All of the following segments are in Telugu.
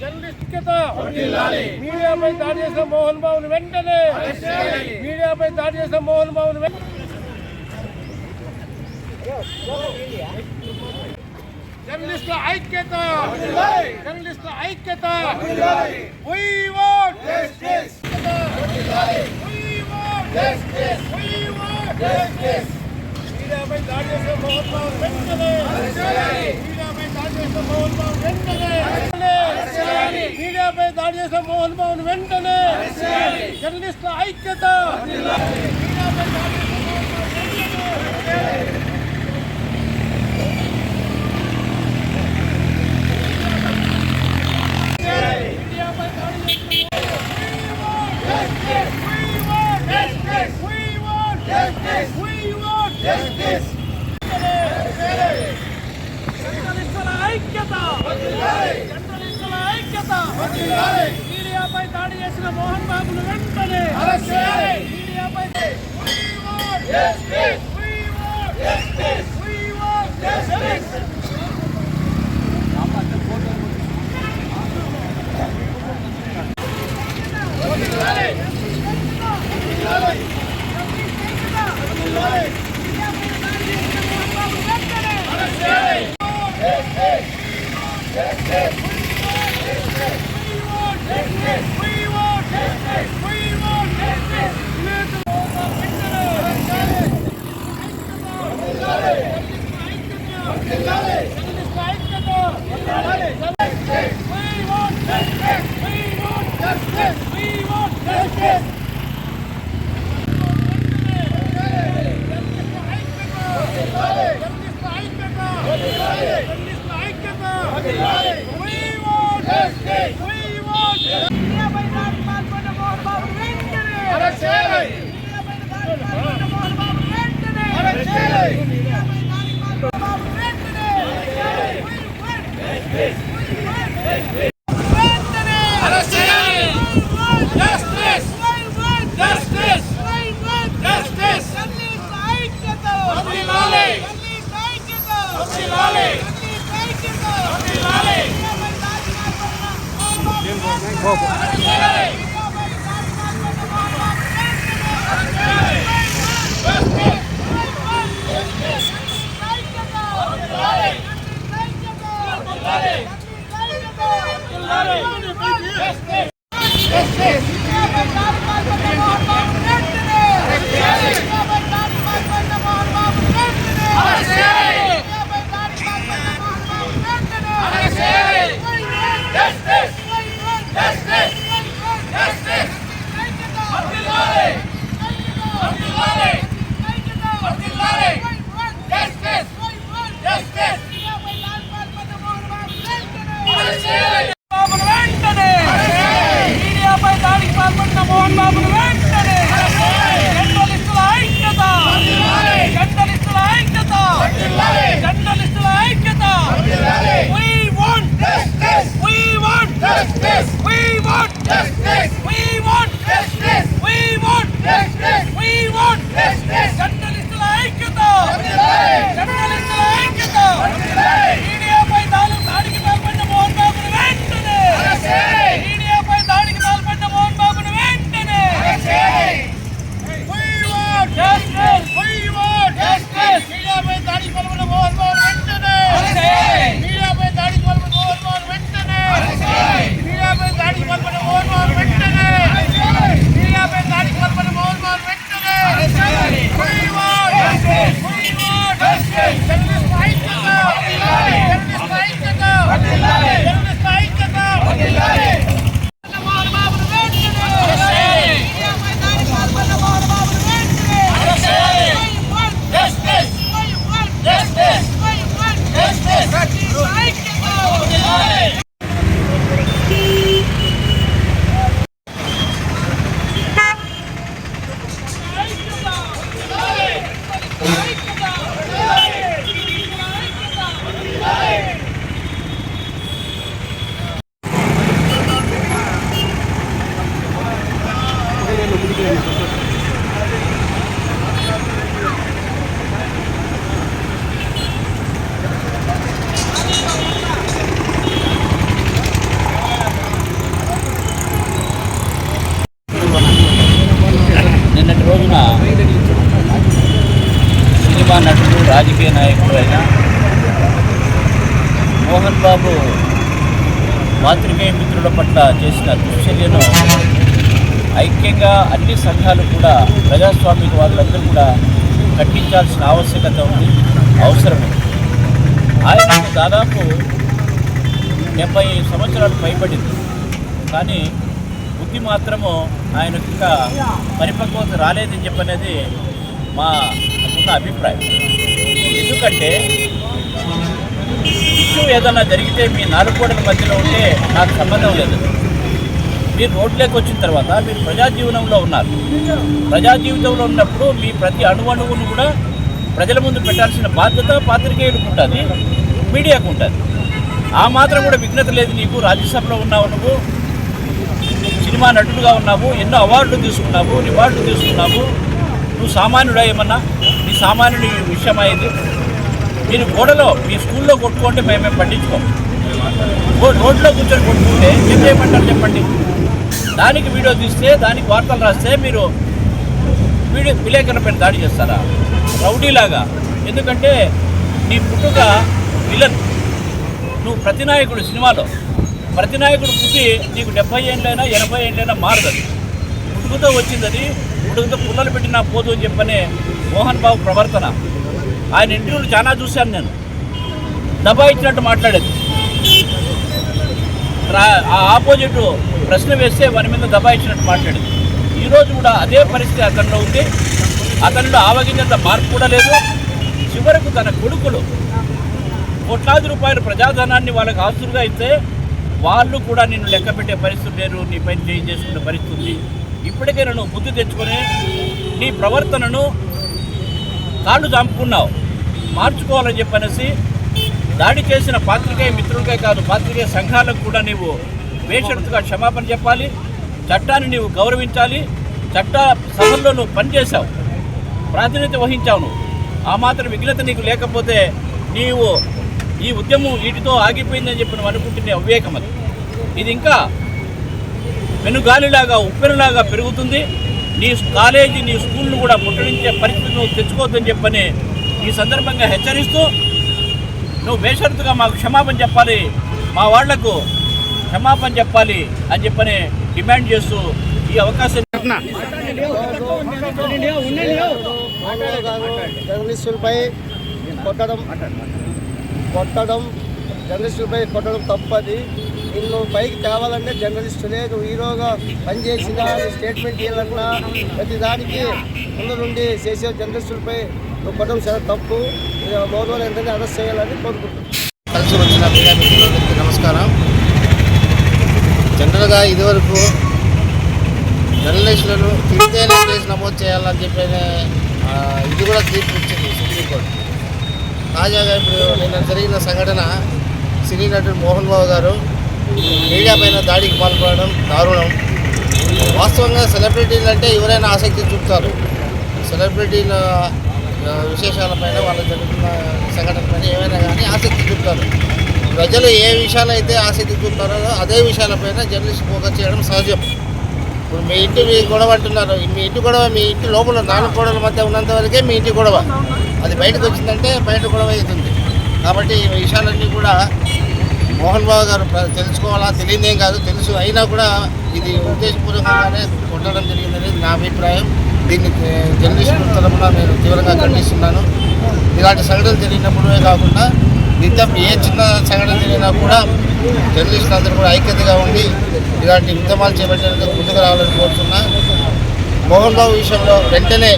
జర్నలిస్టులతో మీడియాపై దాడి చేసిన మోహన్ బాబును వెంటనే మీడియాపై దాడి చేసిన మోహన్ బాబును జర్నలిస్టుల ఐక్యత జర్నలిస్టుల ఐక్యత మీడియాపై దాడి చేసిన మోహన్ బాబు వెంటనే మీడియాపై దాడి చేసిన మోహన్ బాబు వెంటనే ಜಿಲ್ಲೆಯ ದಾಳಿಯ ಮೋಹನ್ ಮೋಹನ್ ವೆಂಟನೆ ಜರ್ನಲಿಸ್ಟ್ ಐಕ್ಯತ Yes, yes. ఎక్కాలి ఎక్కాలి Yes, yes. నాయకుడు అయిన మోహన్ బాబు మాతృకేయ మిత్రుల పట్ల చేసిన దుశ్చర్యను ఐక్యంగా అన్ని సంఘాలు కూడా ప్రజాస్వామిక వాళ్ళందరూ కూడా ఖండించాల్సిన ఆవశ్యకత ఉంది అవసరం ఆయన దాదాపు డెబ్బై సంవత్సరాలు పైబడింది. కానీ బుద్ధి మాత్రము ఆయనకు ఇంకా పరిపక్వత రాలేదని చెప్పనేది మా ఉన్న అభిప్రాయం. ఎందుకంటే ఇష్యూ ఏదన్నా జరిగితే మీ నాలుగు మధ్యలో ఉంటే నాకు సంబంధం లేదు. మీరు రోడ్లోకి వచ్చిన తర్వాత మీరు ప్రజా జీవనంలో ఉన్నారు. ప్రజా జీవితంలో ఉన్నప్పుడు మీ ప్రతి అణువణువును కూడా ప్రజల ముందు పెట్టాల్సిన బాధ్యత పాత్రికేయులకు ఉంటుంది మీడియాకు ఉంటుంది. ఆ మాత్రం కూడా విఘ్నత లేదు నీకు రాజ్యసభలో ఉన్నావు నువ్వు సినిమా నటుడుగా ఉన్నావు ఎన్నో అవార్డులు తీసుకున్నావు రివార్డులు తీసుకున్నావు నువ్వు సామాన్యుడా ఏమన్నా? నీ సామాన్యుడి విషయం అయ్యేది మీరు గోడలో మీ స్కూల్లో కొట్టుకుంటే మేమే పట్టించుకోం. రోడ్లో కూర్చొని కొట్టుకుంటే ఏం చేయమంటారు చెప్పండి? దానికి వీడియో తీస్తే దానికి వార్తలు రాస్తే మీరు వీడియో విలేకరుల పైన దాడి చేస్తారా? రౌడీలాగా. ఎందుకంటే నీ పుట్టుక విలన్. నువ్వు ప్రతినాయకుడు సినిమాలో. ప్రతినాయకుడు పుట్టి నీకు డెబ్బై ఏళ్ళైనా ఎనభై ఏళ్ళైనా మారదు పుట్టుకతో వచ్చింది అది పుట్టుకతో పుల్లలు పెట్టినా పోదు అని చెప్పనే మోహన్ బాబు ప్రవర్తన. ఆయన ఇంటర్వ్యూలు చాలా చూశాను నేను. దబాయించినట్టు మాట్లాడేది. రా- ఆ ఆపోజిట్ ప్రశ్న వేస్తే వారి మీద దబాయించినట్టు మాట్లాడేది. ఈరోజు కూడా అదే పరిస్థితి అతనిలో ఉంది. అతనిలో ఆవగించేంత మార్పు కూడా లేదు. చివరకు తన కొడుకులు కోట్లాది రూపాయల ప్రజాధనాన్ని వాళ్ళకి ఆస్తులుగా ఇస్తే వాళ్ళు కూడా నిన్ను లెక్క పెట్టే పరిస్థితి లేరు నీ పైన చేంజ్ చేసుకునే పరిస్థితి ఉంది. ఇప్పటికే నన్ను బుద్ధి తెచ్చుకొని నీ ప్రవర్తనను కాళ్ళు చంపుకున్నావు. మార్చుకోవాలని చెప్పనేసి దాడి చేసిన పాత్రికేయ మిత్రులకే కాదు పాత్రికేయ సంఘాలకు కూడా నీవు బేషరతుగా క్షమాపణ చెప్పాలి. చట్టాన్ని నీవు గౌరవించాలి. చట్ట సభల్లో నువ్వు పనిచేశావు. ప్రాతినిధ్యం వహించావు నువ్వు. ఆ మాత్రం విఘ్నత నీకు లేకపోతే నీవు ఈ ఉద్యమం వీటితో ఆగిపోయిందని చెప్పి నువ్వు అనుకుంటున్న అవివేకం అది. ఇది ఇంకా వెనుగాలిలాగా ఉప్పెనలాగా పెరుగుతుంది. నీ కాలేజీ నీ స్కూల్ను కూడా ముట్టడించే పరిస్థితి నువ్వు తెచ్చుకోవద్దని చెప్పని ఈ సందర్భంగా హెచ్చరిస్తూ నువ్వు బేషరతుగా మాకు క్షమాపణ చెప్పాలి. మా వాళ్ళకు క్షమాపణ చెప్పాలి అని చెప్పని డిమాండ్ చేస్తూ ఈ అవకాశం జర్నలిస్టులపై కొట్టడం కొట్టడం జర్నలిస్టులపై కొట్టడం తప్పది. నిన్ను పైకి తేవాలంటే జర్నలిస్టులే లేదు. హీరోగా పనిచేసిన స్టేట్మెంట్ ఇవ్వాలన్నా ప్రతి దానికి ముందు నుండి చేసే జర్నలిస్టులపై నువ్వు కొట్టడం చాలా తప్పు. మోదీ వెంటనే అరెస్ట్ చేయాలని కోరుకుంటున్నాను. కలిసి వచ్చిన మీడియా మిత్రులందరికీ నమస్కారం. జనరల్గా ఇదివరకు జర్నలిస్టులను తిరిగితేనే కేసు నమోదు చేయాలని చెప్పి ఇది కూడా తీర్పు ఇచ్చింది సుప్రీంకోర్టు. తాజాగా ఇప్పుడు నిన్న జరిగిన సంఘటన సినీ నటుడు మోహన్ బాబు గారు. మీడియా పైన దాడికి పాల్పడడం దారుణం. వాస్తవంగా సెలబ్రిటీలు అంటే ఎవరైనా ఆసక్తి చూపుతారు. సెలబ్రిటీల విశేషాలపైన వాళ్ళు జరుగుతున్న సంఘటనపైన ఏమైనా కానీ ఆసక్తి చూపుతారు. ప్రజలు ఏ విషయాలైతే ఆసక్తి చూపుతారో అదే విషయాలపైన జర్నలిస్ట్ ఫోకస్ చేయడం సహజం. ఇప్పుడు మీ ఇంటి మీ గొడవ అంటున్నారు. మీ ఇంటి గొడవ మీ ఇంటి లోపల నాలుగు గొడవల మధ్య ఉన్నంత వరకే మీ ఇంటి గొడవ. అది బయటకు వచ్చిందంటే బయట గొడవ అవుతుంది. కాబట్టి ఈ విషయాలన్నీ కూడా మోహన్ బాబు గారు తెలుసుకోవాలా? తెలియదేం కాదు. తెలుసు. అయినా కూడా ఇది ఉద్దేశపూర్వకంగానే కొట్టడం జరిగిందనేది నా అభిప్రాయం. దీన్ని జర్నలిస్ట్ తరఫున నేను తీవ్రంగా ఖండిస్తున్నాను. ఇలాంటి సంఘటనలు జరిగినప్పుడే కాకుండా నిత్యం ఏ చిన్న సంఘటన జరిగినా కూడా జర్నలిస్టులు అందరూ కూడా ఐక్యతగా ఉండి ఇలాంటి ఉద్యమాలు చేపట్టేందుకు ముందుకు రావాలని కోరుతున్నా. మోహన్ బాబు విషయంలో వెంటనే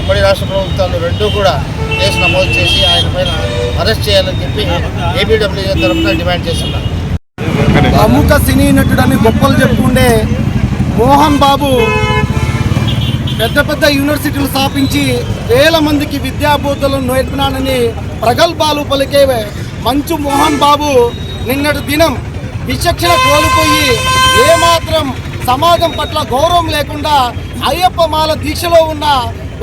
ఉమ్మడి రాష్ట్ర ప్రభుత్వాలు రెండూ కూడా కేసు నమోదు చేసి ఆయన పైన అరెస్ట్ చేయాలని చెప్పి ఏపీడబ్ల్యూఏ తరఫున డిమాండ్ చేస్తున్నారు. ప్రముఖ సినీ నటుడని గొప్పలు చెప్పుకుండే మోహన్ బాబు పెద్ద పెద్ద యూనివర్సిటీలు స్థాపించి వేల మందికి విద్యాబోధులను నేర్పినానని ప్రగల్భాలు పలికే మంచు మోహన్ బాబు నిన్నటి దినం విచక్షణ కోల్పోయి ఏమాత్రం సమాజం పట్ల గౌరవం లేకుండా అయ్యప్ప మాల దీక్షలో ఉన్న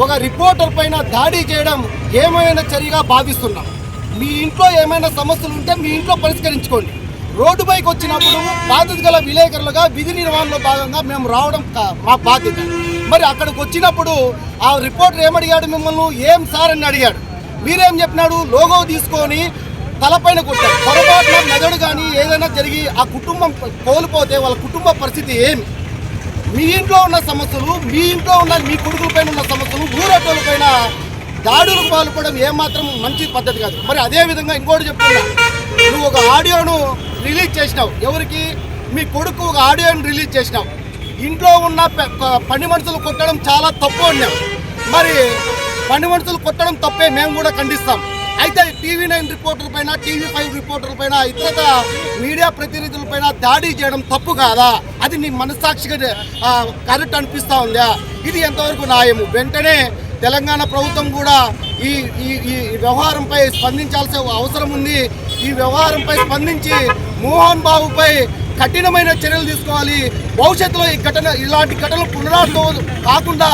ఒక రిపోర్టర్ పైన దాడి చేయడం ఏమైనా చర్యగా భావిస్తున్నాం. మీ ఇంట్లో ఏమైనా సమస్యలు ఉంటే మీ ఇంట్లో పరిష్కరించుకోండి. రోడ్డు పైకి వచ్చినప్పుడు బాధ్యత గల విలేకరులుగా విధి నిర్వహణలో భాగంగా మేము రావడం మా బాధ్యత. మరి అక్కడికి వచ్చినప్పుడు ఆ రిపోర్టర్ ఏమడిగాడు మిమ్మల్ని? ఏం సార్ అని అడిగాడు. మీరేం చెప్పినాడు? లోగో తీసుకొని తలపైన కొట్టారు. పొరపాటున మెదడు కానీ ఏదైనా జరిగి ఆ కుటుంబం కోల్పోతే వాళ్ళ కుటుంబ పరిస్థితి ఏమి? మీ ఇంట్లో ఉన్న సమస్యలు మీ ఇంట్లో ఉన్న మీ కొడుకులపైన ఉన్న సమస్యలు ఊరేటోళ్ళపైన దాడులు పాల్పడడం ఏమాత్రం మంచి పద్ధతి కాదు. మరి అదే విధంగా ఇంకోటి చెప్తున్నా. నువ్వు ఒక ఆడియోను రిలీజ్ చేసినావు. ఎవరికి? మీ కొడుకు ఒక ఆడియోను రిలీజ్ చేసినావు. ఇంట్లో ఉన్న పని మనుషులు కొట్టడం చాలా తప్పు అన్నావు. మరి పని మనుషులు కొట్టడం తప్పే మేము కూడా ఖండిస్తాం. అయితే టీవీ నైన్ రిపోర్టర్ పైన టీవీ ఫైవ్ రిపోర్టర్ పైన ఇతర మీడియా ప్రతినిధుల పైన దాడి చేయడం తప్పు కాదా? అది నీ మనస్సాక్షిగా కరెక్ట్ అనిపిస్తూ ఉందా? ఇది ఎంతవరకు న్యాయము? వెంటనే తెలంగాణ ప్రభుత్వం కూడా ఈ ఈ ఈ వ్యవహారంపై స్పందించాల్సిన అవసరం ఉంది. ఈ వ్యవహారంపై స్పందించి మోహన్ బాబుపై కఠినమైన చర్యలు తీసుకోవాలి. భవిష్యత్తులో ఈ ఘటన ఇలాంటి ఘటనలు పునరావృతం కాకుండా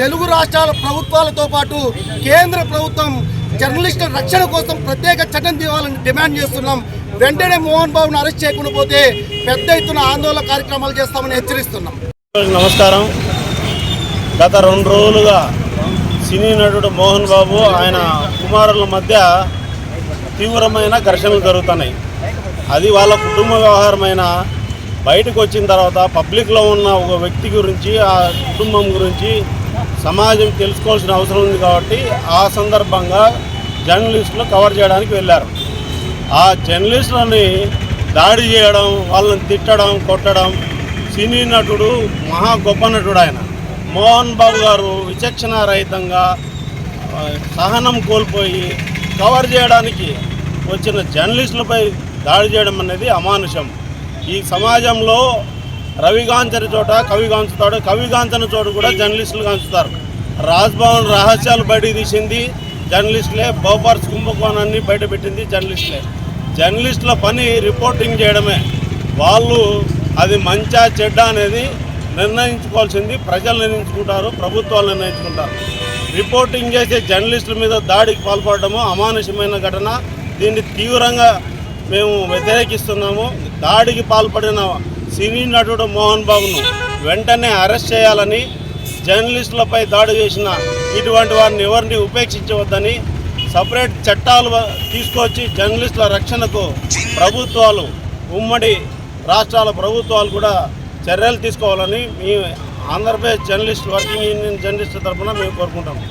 తెలుగు రాష్ట్రాల ప్రభుత్వాలతో పాటు కేంద్ర ప్రభుత్వం జర్నలిస్టుల రక్షణ కోసం ప్రత్యేక చట్టం తీవాలని డిమాండ్ చేస్తున్నాం. వెంటనే మోహన్ బాబును అరెస్ట్ చేయకుండా పోతే పెద్ద ఎత్తున ఆందోళన కార్యక్రమాలు చేస్తామని హెచ్చరిస్తున్నాం. నమస్కారం. గత రెండు రోజులుగా సినీ నటుడు మోహన్ బాబు ఆయన కుమారుల మధ్య తీవ్రమైన ఘర్షణలు జరుగుతున్నాయి. అది వాళ్ళ కుటుంబ వ్యవహారమైన బయటకు వచ్చిన తర్వాత పబ్లిక్లో ఉన్న ఒక వ్యక్తి గురించి ఆ కుటుంబం గురించి సమాజం తెలుసుకోవాల్సిన అవసరం ఉంది కాబట్టి ఆ సందర్భంగా జర్నలిస్టులు కవర్ చేయడానికి వెళ్ళారు. ఆ జర్నలిస్టులని దాడి చేయడం వాళ్ళని తిట్టడం కొట్టడం సినీ నటుడు మహా గొప్ప నటుడు ఆయన. మోహన్ బాబు గారు విచక్షణ రహితంగా సహనం కోల్పోయి కవర్ చేయడానికి వచ్చిన జర్నలిస్టులపై దాడి చేయడం అనేది అమానుషం. ఈ సమాజంలో రవిగాంచని చోట కవిగాంచుతాడు కవిగాంచని చోట కూడా జర్నలిస్టులు గాంచుతారు. రాజ్భవన్ రహస్యాలు బయటికి తీసింది జర్నలిస్టులే బోపర్స్ కుంభకోణాన్ని బయటపెట్టింది జర్నలిస్టులే. జర్నలిస్టుల పని రిపోర్టింగ్ చేయడమే. వాళ్ళు అది మంచా చెడ్డ అనేది నిర్ణయించుకోవాల్సింది ప్రజలు నిర్ణయించుకుంటారు ప్రభుత్వాలు నిర్ణయించుకుంటారు. రిపోర్టింగ్ చేసే జర్నలిస్టుల మీద దాడికి పాల్పడము అమానుషమైన ఘటన. దీన్ని తీవ్రంగా మేము వ్యతిరేకిస్తున్నాము. దాడికి పాల్పడిన సినీ నటుడు మోహన్ బాబును వెంటనే అరెస్ట్ చేయాలని జర్నలిస్టులపై దాడి చేసిన ఇటువంటి వారిని ఎవరిని ఉపేక్షించవద్దని సపరేట్ చట్టాలు తీసుకొచ్చి జర్నలిస్టుల రక్షణకు ప్రభుత్వాలు ఉమ్మడి రాష్ట్రాల ప్రభుత్వాలు కూడా చర్యలు తీసుకోవాలని మీ Andhra Pradesh journalist working union journalist తరఫున మేము కోరుకుంటాము